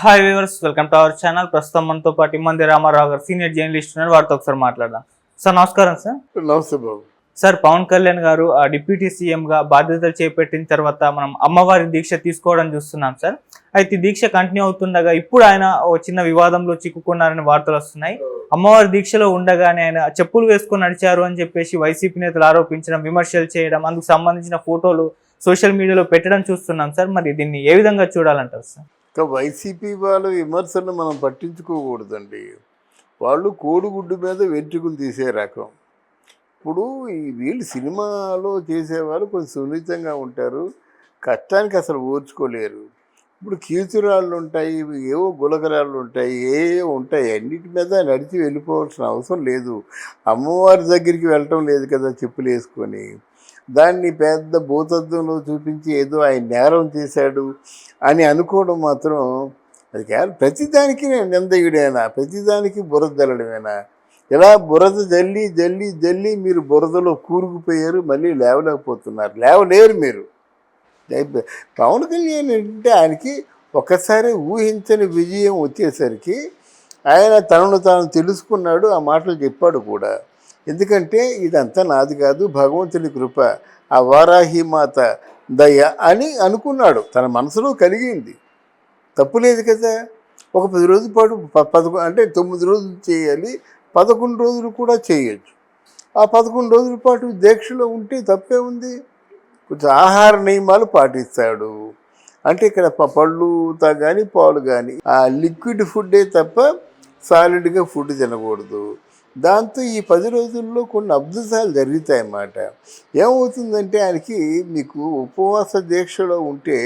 Hi viewers welcome to our channel ప్రస్తుతం మనతో పాటు ఇమ్మంది రామారావు గారు. సీనియర్ జర్నలిస్ట్ ఉన్నారు. వారితో ఒకసారి మాట్లాడదాం. సార్ నమస్కారం సార్ నమస్తే బాబు. సార్ పవన్ కళ్యాణ్ గారు ఆ డిప్యూటీ సీఎం గా బాధ్యతలు చేపట్టిన తర్వాత మనం అమ్మవారి దీక్ష తీసుకోవడం చూస్తున్నాం సార్ అయితే దీక్ష కంటిన్యూ అవుతుండగా ఇప్పుడు ఆయన ఓ చిన్న వివాదంలో చిక్కుకున్నారని వార్తలు వస్తున్నాయి. అమ్మవారి దీక్షలో ఉండగానే ఆయన చెప్పులు వేసుకొని నడిచారు అని చెప్పేసి వైసీపీ నేతలు ఆరోపించడం విమర్శలు చేయడం అందుకు సంబంధించిన ఫోటోలు సోషల్ మీడియాలో పెట్టడం చూస్తున్నాం సార్ మరి దీన్ని ఏ విధంగా చూడాలంటారు సార్ ఇంకా వైసీపీ వాళ్ళ విమర్శను మనం పట్టించుకోకూడదండి. వాళ్ళు కోడిగుడ్డు మీద వెంట్రుకలు తీసే రకం. ఇప్పుడు వీళ్ళు సినిమాలో చేసేవాళ్ళు కొంచెం సున్నితంగా ఉంటారు. కష్టానికి అసలు ఓర్చుకోలేరు. ఇప్పుడు కీచురాళ్ళు ఉంటాయి ఏవో గులకరాళ్ళు ఉంటాయి ఏ ఉంటాయి. అన్నిటి మీద నడిచి వెళ్ళిపోవాల్సిన అవసరం లేదు. అమ్మవారి దగ్గరికి వెళ్ళటం లేదు కదా చెప్పులు వేసుకొని. దాన్ని పెద్ద భూతత్వంలో చూపించి ఏదో ఆయన నేరం చేశాడు అని అనుకోవడం మాత్రం అది కేవలం ప్రతిదానికి నిందయుడేనా? ప్రతిదానికి బురద జల్లడమేనా ఇలా బురద జల్లి జల్లి జల్లి మీరు బురదలో కూరుకుపోయారు మళ్ళీ లేవలేకపోతున్నారు. లేవలేరు మీరు. పవన్ కళ్యాణ్ అంటే ఆయనకి ఒక్కసారి ఊహించని విజయం వచ్చేసరికి ఆయన తనను తాను తెలుసుకున్నాడు ఆ మాటలు చెప్పాడు కూడా. ఎందుకంటే ఇదంతా నాది కాదు భగవంతుని కృప ఆ వారాహి మాత దయ అని అనుకున్నాడు. తన మనసులో కలిగింది. తప్పు లేదు కదా. ఒక పది రోజుల పాటు ప- పదకొ అంటే తొమ్మిది రోజులు చేయాలి పదకొండు రోజులు కూడా చేయొచ్చు. ఆ పదకొండు రోజుల పాటు దీక్షలో ఉంటే తప్పే ఉంది. కొంచెం ఆహార నియమాలు పాటిస్తాడు. అంటే ఇక్కడ ప- పళ్ళు కానీ పాలు కానీ ఆ లిక్విడ్ ఫుడ్డే తప్ప సాలిడ్గా ఫుడ్ తినకూడదు. దాంతో ఈ పది రోజుల్లో కొన్ని అద్భుతాలు జరుగుతాయి అన్నమాట ఏమవుతుందంటే ఆయనకి మీకు ఉపవాస దీక్షలో ఉంటే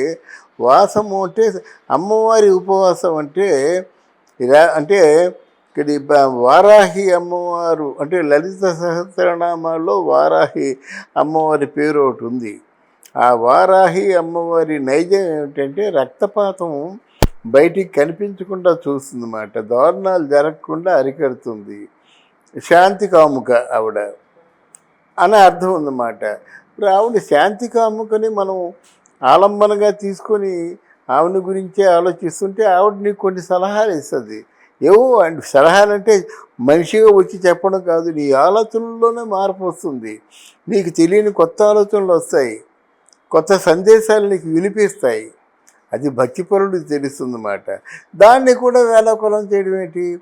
వాసము అంటే అమ్మవారి ఉపవాసం అంటే ఇలా అంటే ఇక్కడ వారాహి అమ్మవారు అంటే లలిత సహస్రనామాల్లో వారాహి అమ్మవారి పేరు ఒకటి ఉంది. ఆ వారాహి అమ్మవారి నైజం ఏమిటంటే రక్తపాతం బయటికి కనిపించకుండా చూస్తుందన్నమాట. దారుణాలు జరగకుండా అరికడుతుంది. శాంతి కాముక ఆవిడ అనే అర్థం ఉందన్నమాట. ఇప్పుడు ఆవిడ శాంతి కాముకని మనం ఆలంబనగా తీసుకొని ఆవిడ గురించే ఆలోచిస్తుంటే ఆవిడ నీకు కొన్ని సలహాలు ఇస్తుంది. ఏవో అండ్ సలహాలు అంటే మనిషిగా వచ్చి చెప్పడం కాదు నీ ఆలోచనల్లోనే మార్పు వస్తుంది. నీకు తెలియని కొత్త ఆలోచనలు వస్తాయి. కొత్త సందేశాలు నీకు వినిపిస్తాయి. అది భక్తిపరుడికి తెలుస్తుందన్నమాట. దాన్ని కూడా వేలాకొలం చేయడం ఏంటి?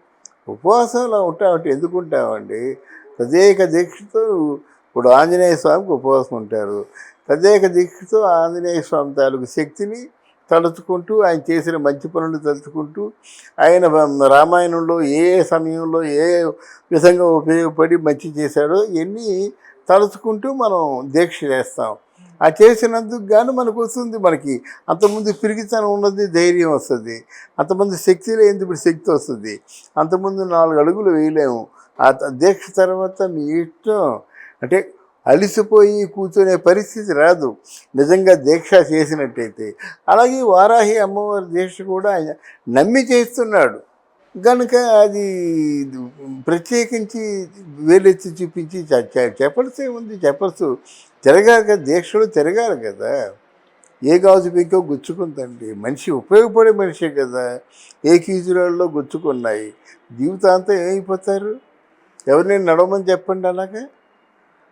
ఉపవాసంలో ఉంటామంటే ఎందుకు ఉంటామండి? తదేక దీక్షతో ఇప్పుడు ఆంజనేయ స్వామికి ఉపవాసం ఉంటారు. తదేక దీక్షతో ఆంజనేయ స్వామి తాలూకు శక్తిని తలుచుకుంటూ ఆయన చేసిన మంచి పనులు తలుచుకుంటూ ఆయన రామాయణంలో ఏ సమయంలో ఏ విధంగా ఉపయోగపడి మంచి చేశాడో ఇవన్నీ తలుచుకుంటూ మనం దీక్ష చేస్తాం. ఆ చేసినందుకు గాను మనకు వస్తుంది మనకి. అంతకుముందు పిరిగితనం ఉన్నది ధైర్యం వస్తుంది. అంతమంది శక్తి లేనిది ఇప్పుడు శక్తి వస్తుంది. అంతకుముందు నాలుగు అడుగులు వేయలేము. ఆ దీక్ష తర్వాత మీ ఇష్టం. అంటే అలిసిపోయి కూర్చునే పరిస్థితి రాదు. నిజంగా దీక్ష చేసినట్టయితే. అలాగే వారాహి అమ్మవారి దీక్ష కూడా నమ్మి చేస్తున్నాడు. కనుక అది ప్రత్యేకించి వేలెత్తి చూపించి చె- చెప్పాల్సి ఉంది చెప్పచ్చు. తిరగాలి కదా దీక్షలు తిరగాలి కదా. ఏ గాజు పెంకో గుచ్చుకుందండి. మనిషి ఉపయోగపడే మనిషే కదా. ఏ కీజురాల్లో గుచ్చుకున్నాయి. జీవితాంతం ఏమైపోతారు? ఎవరిని నడవమని చెప్పండి అలాగా?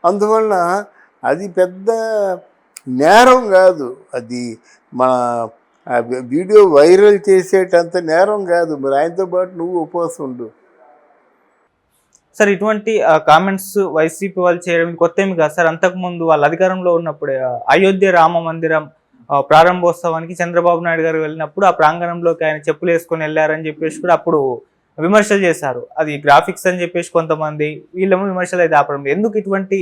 అందువలన అది పెద్ద నేరం కాదు. అది మన వీడియో వైరల్ చేసేటంత నేరం కాదు. మరి ఆయనతో పాటు నువ్వు ఉపవాసం ఉండు. సార్ ఇటువంటి కామెంట్స్ వైసీపీ వాళ్ళు చేయడం కొత్త ఏమి కాదు సార్. అంతకు ముందు వాళ్ళ అధికారంలో ఉన్నప్పుడే అయోధ్య రామ మందిరం ప్రారంభోత్సవానికి చంద్రబాబు నాయుడు గారు వెళ్ళినప్పుడు ఆ ప్రాంగణంలోకి ఆయన చెప్పులు వేసుకొని వెళ్ళారని చెప్పేసి కూడా అప్పుడు విమర్శలు చేశారు. అది గ్రాఫిక్స్ అని చెప్పేసి కొంతమంది వీళ్ళేమో విమర్శలు అయితే ఆపడం ఎందుకు ఇటువంటి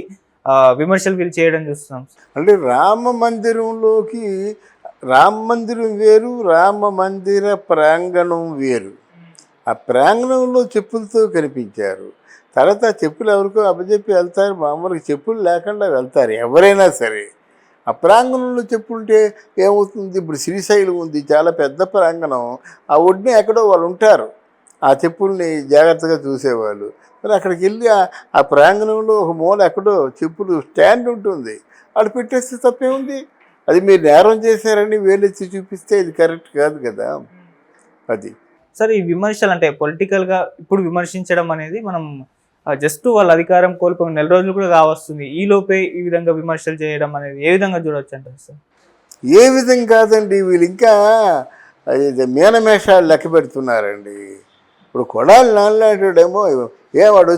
విమర్శలు వీళ్ళు చేయడం చూస్తున్నాం? అంటే రామ మందిరంలోకి రామ మందిరం వేరు రామ మందిర ప్రాంగణం వేరు. ఆ ప్రాంగణంలో చెప్పులతో కనిపించారు. తర్వాత చెప్పులు ఎవరికో అప్పచెప్పి వెళ్తారు మామూలుగా చెప్పులు లేకుండా వెళ్తారు ఎవరైనా సరే. ఆ ప్రాంగణంలో చెప్పుంటే ఏమవుతుంది? ఇప్పుడు శ్రీశైలం ఉంది చాలా పెద్ద ప్రాంగణం. ఆ ఒడ్డున ఎక్కడో వాళ్ళు ఉంటారు. ఆ చెప్పుల్ని జాగ్రత్తగా చూసేవాళ్ళు. మరి అక్కడికి వెళ్ళి ఆ- ప్రాంగణంలో ఒక మూల ఎక్కడో చెప్పులు స్టాండ్ ఉంటుంది. అక్కడ పెట్టేస్తే తప్పే ఉంది అది మీరు నేరం చేశారని వేలెత్తి చూపిస్తే ఇది కరెక్ట్ కాదు కదా. అది. సార్ ఈ విమర్శలు అంటే పొలిటికల్గా ఇప్పుడు విమర్శించడం అనేది మనం జస్ట్ వాళ్ళ అధికారం కోల్పోయిన నెల రోజులు కూడా కావస్తుంది ఈ లోపే ఈ విధంగా విమర్శలు చేయడం అనేది ఏ విధంగా చూడవచ్చు అంటారు సార్? ఏ విధంగా కాదండి వీళ్ళు ఇంకా ఇది మీనమేషాలు లెక్క పెడుతున్నారండి. ఇప్పుడు కొడాలి నాన్నలాంటిడేమో ఏ వాడు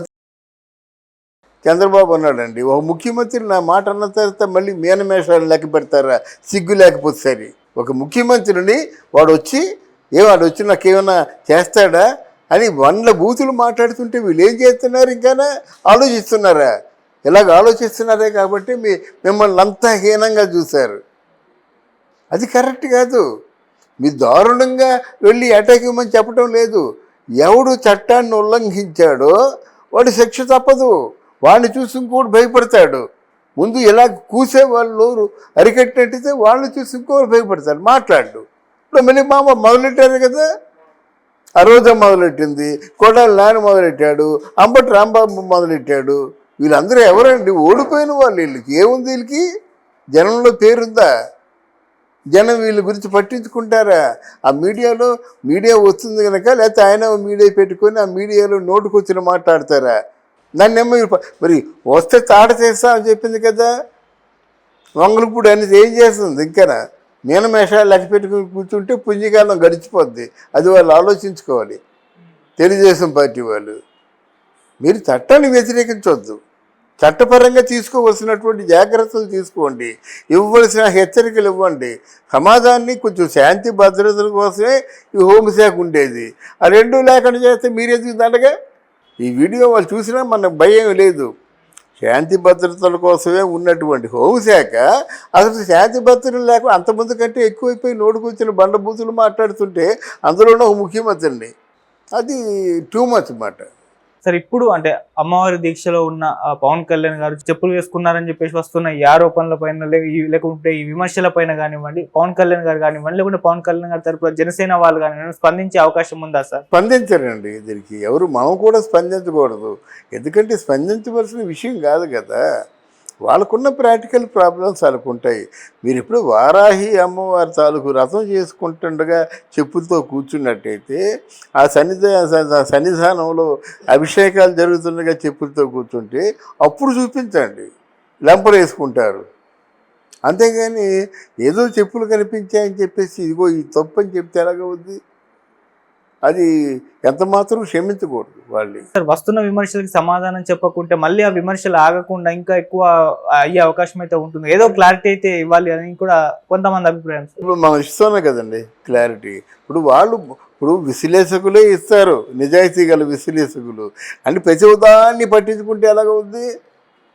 చంద్రబాబు అన్నాడండి ఒక ముఖ్యమంత్రి నా మాట అన్న తర్వాత మళ్ళీ మీనమేషాలు లెక్క పెడతారా? సిగ్గు లేకపోతే సరి. ఒక ముఖ్యమంత్రిని వాడు వచ్చి ఏ వాడు వచ్చి నాకేమైనా చేస్తాడా? అని వందల బూతులు మాట్లాడుతుంటే వీళ్ళు ఏం చేస్తున్నారు? ఇంకానా ఆలోచిస్తున్నారా? ఇలాగ ఆలోచిస్తున్నారే కాబట్టి మీ మిమ్మల్ని అంతా హీనంగా చూశారు. అది కరెక్ట్ కాదు. మీ దారుణంగా వెళ్ళి అటాక్ ఇవ్వమని చెప్పడం లేదు. ఎవడు చట్టాన్ని ఉల్లంఘించాడో వాడు శిక్ష తప్పదు. వాడిని చూసి ఇంకోటి భయపడతాడు. ముందు ఇలా కూసే వాళ్ళు అరికట్టినట్టయితే వాళ్ళని చూసి ఇంకోటి భయపడతాడు మాట్లాడు. ఇప్పుడు మళ్ళీ మామ మొదలెట్టారు కదా? ఆ రోజా మొదలెట్టింది కొడాలి నాని మొదలెట్టాడు అంబటి రాంబాబు మొదలెట్టాడు. వీళ్ళందరూ ఎవరండి? ఓడిపోయిన వాళ్ళు వీళ్ళకి. ఏముంది వీళ్ళకి? జనంలో పేరుందా? జనం వీళ్ళ గురించి పట్టించుకుంటారా? ఆ మీడియాలో మీడియా వస్తుంది కనుక లేకపోతే ఆయన మీడియా పెట్టుకొని ఆ మీడియాలో నోటుకొచ్చిన మాట్లాడతారా? నన్నేమో మరి వస్తే తాట చేస్తా అని చెప్పింది కదా? వంగలపూడి అనేది ఏం చేస్తుంది? ఇంకనా? మీనమేషాలు లెక్క పెట్టుకుని కూర్చుంటే పుంజికాలం గడిచిపోద్ది. అది వాళ్ళు ఆలోచించుకోవాలి. తెలుగుదేశం పార్టీ వాళ్ళు. మీరు చట్టాన్ని వ్యతిరేకించవద్దు చట్టపరంగా తీసుకోవలసినటువంటి జాగ్రత్తలు తీసుకోండి. ఇవ్వవలసిన హెచ్చరికలు ఇవ్వండి. సమాజాన్ని కొంచెం శాంతి భద్రతల కోసమే ఈ హోంశాఖ ఉండేది. ఆ రెండు లేకుండా చేస్తే మీరెందుకు దండగా? ఈ వీడియో వాళ్ళు చూసినా మనకు భయం లేదు. శాంతి భద్రతల కోసమే ఉన్నటువంటి హోంశాఖ అసలు శాంతి భద్రతలు లేకుండా అంతమంది కంటే ఎక్కువైపోయి నోడుకొచ్చిన బండబూతులు మాట్లాడుతుంటే అందులోనే ఒక ముఖ్యమంత్రిని. అది టూ మచ్ మాట. సార్ ఇప్పుడు అంటే అమ్మవారి దీక్షలో ఉన్న ఆ పవన్ కళ్యాణ్ గారు చెప్పులు వేసుకున్నారని చెప్పేసి వస్తున్న ఈ ఆరోపణల పైన లేకుంటే ఈ విమర్శల పైన కానివ్వండి పవన్ కళ్యాణ్ గారు కానివ్వండి లేకుంటే పవన్ కళ్యాణ్ గారి తరపున జనసేన వాళ్ళు కానివ్వండి స్పందించే అవకాశం ఉందా సార్? స్పందించరండి దీనికి. ఎవరు మనం కూడా స్పందించకూడదు. ఎందుకంటే స్పందించవలసిన విషయం కాదు కదా. వాళ్ళకున్న ప్రాక్టికల్ ప్రాబ్లమ్స్ వాళ్ళకు ఉంటాయి మీరు ఇప్పుడు వారాహి అమ్మవారి తాలూకు రథం చేసుకుంటుండగా చెప్పులతో కూర్చున్నట్టయితే ఆ సన్నిధా సన్నిధానంలో అభిషేకాలు జరుగుతుండగా చెప్పులతో కూర్చుంటే అప్పుడు చూపించండి. లెంపలు వేసుకుంటారు. అంతేగాని ఏదో చెప్పులు కనిపించాయని చెప్పేసి ఇదిగో ఈ తప్పు అని చెప్తే ఎలాగవుద్ది? అది ఎంత మాత్రం క్షమించకూడదు వాళ్ళు సార్ వస్తున్న విమర్శలకి సమాధానం చెప్పకుంటే మళ్ళీ ఆ విమర్శలు ఆగకుండా ఇంకా ఎక్కువ అయ్యే అవకాశం అయితే ఉంటుంది. ఏదో క్లారిటీ అయితే ఇవ్వాలి అని కూడా కొంతమంది అభిప్రాయం. ఇప్పుడు మనం ఇస్తున్నాం కదండి క్లారిటీ ఇప్పుడు వాళ్ళు ఇప్పుడు విశ్లేషకులే ఇస్తారు. నిజాయితీ గల విశ్లేషకులు. అంటే ప్రతి దాన్ని పట్టించుకుంటే ఎలాగవుద్ది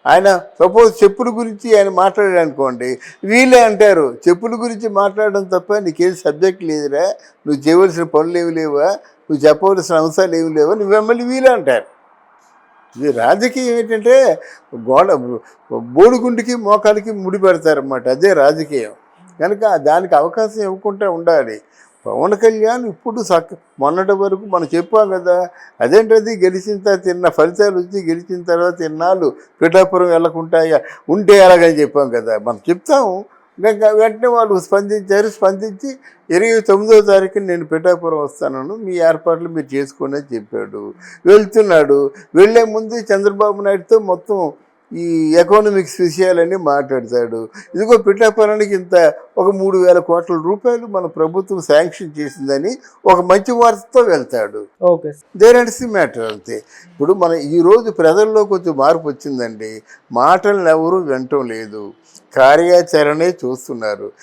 ఆయన సపోజ్ చెప్పుల గురించి ఆయన మాట్లాడాడు అనుకోండి వీళ్ళే అంటారు చెప్పుల గురించి మాట్లాడడం తప్ప నీకేం సబ్జెక్ట్ లేదురా నువ్వు చేయవలసిన పనులు ఏమి లేవా నువ్వు చెప్పవలసిన అంశాలు ఏమి లేవా నువ్వు మిమ్మల్ని వీలే అంటారు. ఇది రాజకీయం ఏంటంటే గోడ బోడిగుండికి మోకాలకి ముడి పెడతారన్నమాట అదే రాజకీయం. కనుక దానికి అవకాశం ఇవ్వకుండా ఉండాలి. పవన్ కళ్యాణ్ ఇప్పుడు సక్ మొన్నటి వరకు మనం చెప్పాం కదా అదేంటది? గెలిచిన తర్వాత తిన్న ఫలితాలు వచ్చి గెలిచిన తర్వాత తిన్నాళ్ళు పిఠాపురం వెళ్ళకుండా ఉంటే ఎలాగని చెప్పాం కదా. మనం చెప్తాము ఇంకా వెంటనే వాళ్ళు స్పందించారు. స్పందించి ఇరవై తొమ్మిదో తారీఖున నేను పిఠాపురం వస్తాను మీ ఏర్పాట్లు మీరు చేసుకోండి అని చెప్పాడు. వెళ్తున్నాడు. వెళ్ళే ముందు చంద్రబాబు నాయుడుతో మొత్తం ఈ ఎకనామిక్స్ విషయాలన్నీ మాట్లాడతాడు. ఇదిగో పిఠాపురానికి ఇంత ఒక మూడు వేల కోట్ల రూపాయలు మన ప్రభుత్వం శాంక్షన్ చేసిందని ఒక మంచి వార్తతో వెళ్తాడు. Okay. There and see matter అంతే. ఇప్పుడు మన ఈరోజు ప్రజల్లో కొంచెం మార్పు వచ్చిందండి. మాటలను ఎవరు వినటం లేదు. కార్యాచరణే చూస్తున్నారు.